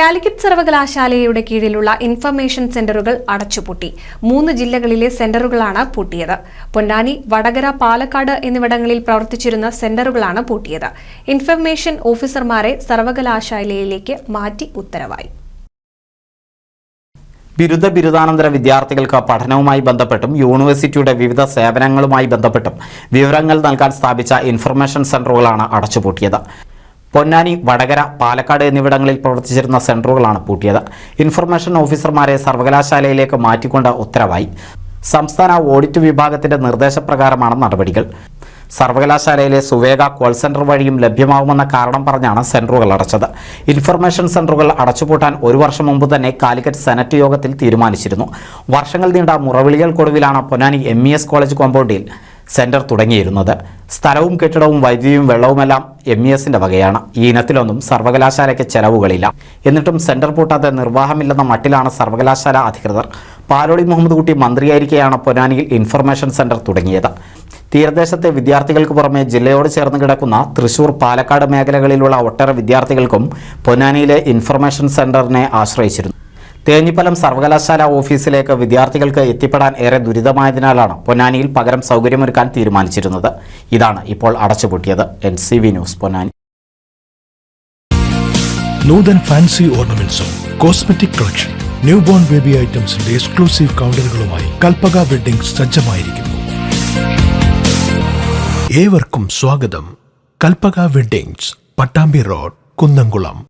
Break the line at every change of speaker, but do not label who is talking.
കാലിക്കറ്റ് സർവകലാശാലയുടെ കീഴിലുള്ള ഇൻഫർമേഷൻ സെന്ററുകൾ അടച്ചുപൂട്ടി. മൂന്ന് ജില്ലകളിലെ സെന്ററുകളാണ് പൂട്ടിയത്. പൊന്നാനി വടകര പാലക്കാട് എന്നിവിടങ്ങളിൽ പ്രവർത്തിച്ചിരുന്ന സെന്ററുകളാണ് പൂട്ടിയത്. ഇൻഫർമേഷൻ ഓഫീസർമാരെ സർവകലാശാലയിലേക്ക് മാറ്റി ഉത്തരവായി.
ബിരുദ ബിരുദാനന്തര വിദ്യാർത്ഥികൾക്ക് പഠനവുമായി ബന്ധപ്പെട്ടും യൂണിവേഴ്സിറ്റിയുടെ വിവിധ സേവനങ്ങളുമായി ബന്ധപ്പെട്ടും വിവരങ്ങൾ നൽകാൻ സ്ഥാപിച്ച ഇൻഫർമേഷൻ സെന്ററുകളാണ് അടച്ചുപൂട്ടിയത്. പൊന്നാനി വടകര പാലക്കാട് എന്നിവിടങ്ങളിൽ പ്രവർത്തിച്ചിരുന്ന സെന്ററുകളാണ് പൂട്ടിയത്. ഇൻഫർമേഷൻ ഓഫീസർമാരെ സർവകലാശാലയിലേക്ക് മാറ്റിക്കൊണ്ട് ഉത്തരവായി. സംസ്ഥാന ഓഡിറ്റ് വിഭാഗത്തിന്റെ നിർദ്ദേശപ്രകാരമാണ് നടപടികൾ. സർവകലാശാലയിലെ സുവേഗ കോൾ സെന്റർ വഴിയും ലഭ്യമാവുമെന്ന കാരണം പറഞ്ഞാണ് സെന്ററുകൾ അടച്ചത്. ഇൻഫർമേഷൻ സെന്ററുകൾ അടച്ചുപൂട്ടാൻ ഒരു വർഷം മുമ്പ് തന്നെ കാലിക്കറ്റ് സെനറ്റ് യോഗത്തിൽ തീരുമാനിച്ചിരുന്നു. വർഷങ്ങൾ നീണ്ട മുറവിളികൾക്കൊടുവിലാണ് പൊന്നാനി എം കോളേജ് കോമ്പൗണ്ടിൽ സെന്റർ തുടങ്ങിയിരുന്നത്. സ്ഥലവും കെട്ടിടവും വൈദ്യുതിയും വെള്ളവുമെല്ലാം എം ഇ എസിന്റെ വകയാണ്. ഈ ഇനത്തിലൊന്നും സർവകലാശാലയ്ക്ക് ചെലവുകളില്ല. എന്നിട്ടും സെന്റർ പൂട്ടാതെ നിർവാഹമില്ലെന്ന മട്ടിലാണ് സർവകലാശാല അധികൃതർ പാലോളി മുഹമ്മദ് കുട്ടി മന്ത്രിയായിരിക്കെയാണ് പൊന്നാനിയിൽ ഇൻഫർമേഷൻ സെന്റർ തുടങ്ങിയത്. തീരദേശത്തെ വിദ്യാർത്ഥികൾക്ക് പുറമെ ജില്ലയോട് ചേർന്ന് കിടക്കുന്ന തൃശൂർ പാലക്കാട് മേഖലകളിലുള്ള ഒട്ടേറെ വിദ്യാർത്ഥികൾക്കും പൊന്നാനിയിലെ ഇൻഫർമേഷൻ സെന്ററിനെ ആശ്രയിച്ചിരുന്നു. തേഞ്ഞിപ്പലം സർവകലാശാല ഓഫീസിലേക്ക് വിദ്യാർത്ഥികൾക്ക് എത്തിപ്പെടാൻ ഏറെ ദുരിതമായതിനാലാണ് പൊന്നാനിയിൽ പകരം സൗകര്യമൊരുക്കാൻ തീരുമാനിച്ചിരുന്നത്. ഇതാണ് ഇപ്പോൾ അടച്ചുപൂട്ടിയത്. N C V news Ponnani.
Nuthan fancy ഓർണമെന്റ്സും cosmetic collection new born baby ഐറ്റംസിന്റെ exclusive കൗണ്ടറുകളുമായി കൽപ്പക വെഡിംഗ് സജ്ജമായിരിക്കുന്നു. ഏവർക്കും സ്വാഗതം. Kalpaka weddings Pattambi road Kunnamkulam.